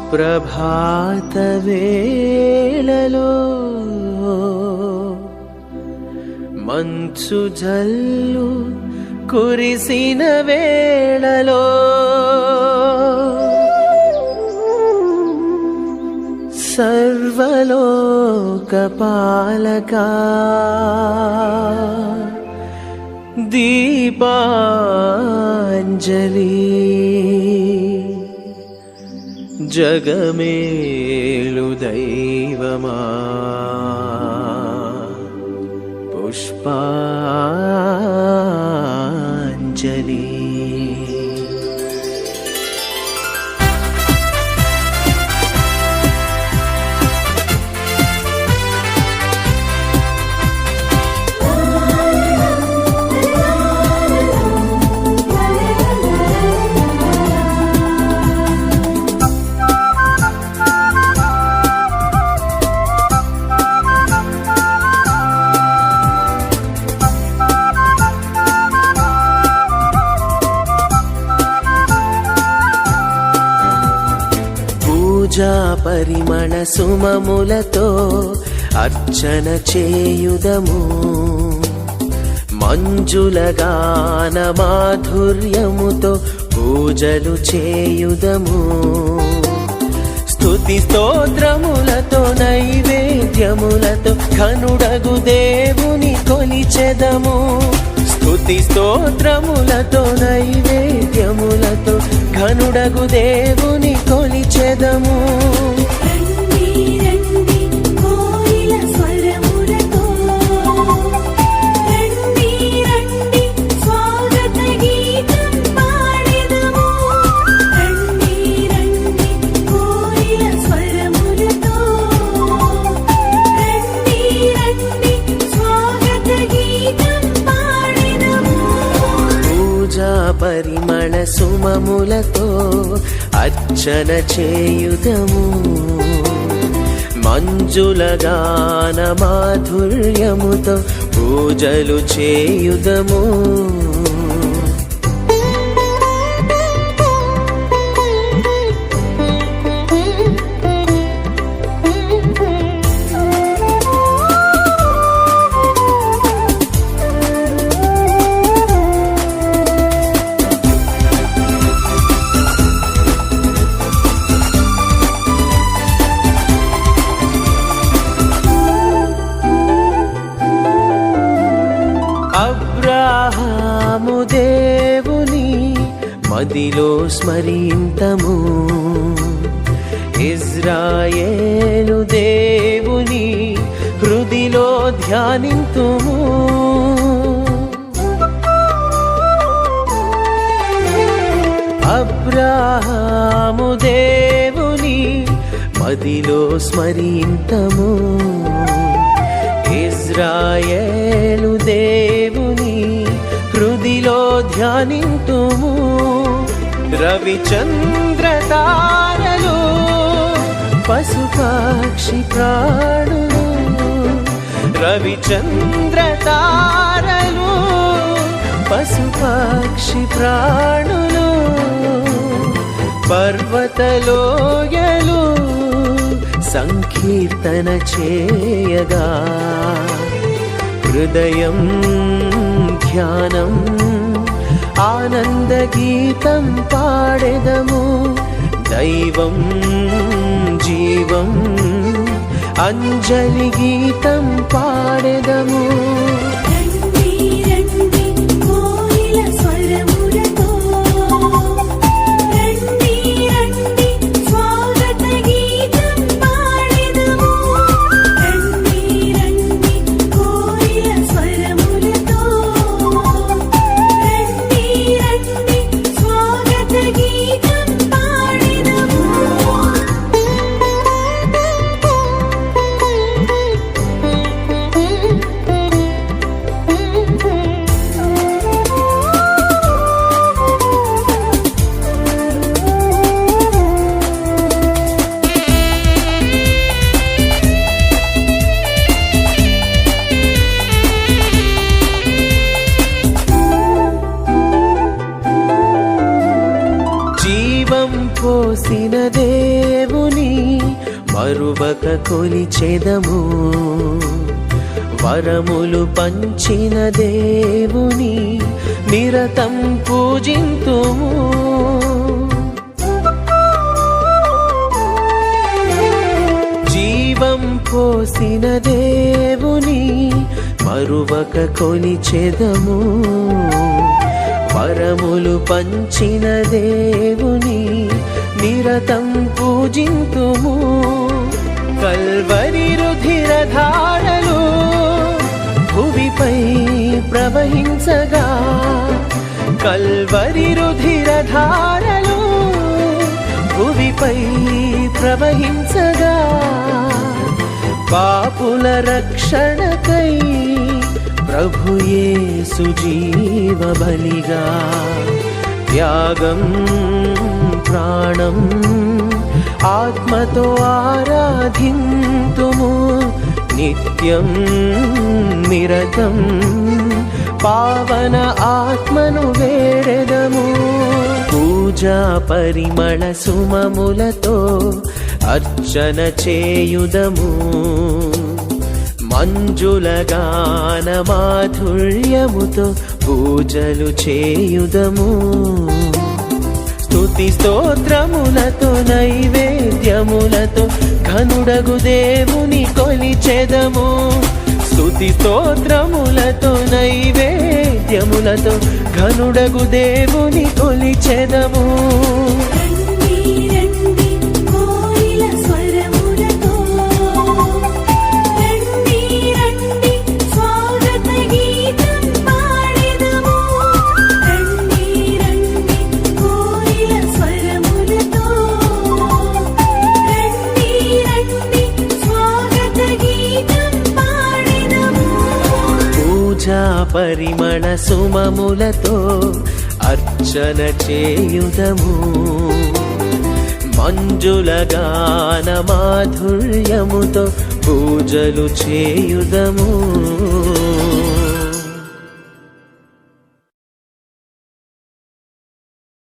సుప్రభాత వేళలో మంచు జల్లు కురిసిన వేళలో సర్వలోక పాలక దీపాంజలి జగమేలు దైవమా పుష్పా పూజా పరిమళ సుమములతో అర్చన చేయుదము. మంజులగాన మాధుర్యముతో పూజలు చేయుదము. స్థుతి స్తోత్రములతో నైవేద్యములతో కనుడగు దేవుని కొలిచెదము. స్థుతి స్తోత్రములతో నైవేద్యములతో ఘనుడగు దేవుని కొలిచెదము. పరిమళ సుమములతో అర్చన చేయుదము. మంజుల గాన మాధుర్యముతో పూజలు చేయుదము. మదిలో స్మరింతము. ఇజ్రాయేలు దేవుని హృదిలో ధ్యానింతుము. అబ్రాహాము దేవుని మదిలో స్మరింతము. రవిచంద్రతారలు పశుపక్షి ప్రాణులు. రవిచంద్రతారలు పశుపక్షి ప్రాణులు. పర్వతలోయలు సంకీర్తన చేయగా. హృదయం ధ్యానం ఆనంద గీతం పాడెదము. దైవం జీవం అంజలి గీతం పాడెదము. మరువక కొలిచెదము. వరములు పంచిన దేవుని నిరతం పూజింతుము. జీవం పోసిన దేవుని మరువక కొలిచెదము. వరములు పంచిన దేవుని నిరతం పూజింతుము. ధారలు భువిపై ప్రవహించగా కల్వరి రుధిర ధారలు భువిపై ప్రవహించగా పాపుల రక్షణకై ప్రభుయే సుజీవ బలిగా త్యాగం ప్రాణం ఆత్మతో ఆరాధింతుము. నిత్యం నిరతం. పావన ఆత్మను వేడెదము పూజా పరిమళ సుమములతో అర్చన చేయుదము. మంజులగాన మాధుర్యముతో పూజలు చేయుదము. స్తుతి స్తోత్రములతో నైవేద్యములతో ఘనుడగు దేవుని కొలిచెదము స్తుతి స్తోత్రములతో నైవేద్యములతో ఘనుడగు దేవుని కొలిచెదము పరిమళ సుమములతో అర్చన చేయుదము. మంజుల గాన మాధుర్యముతో పూజలు చేయుదము.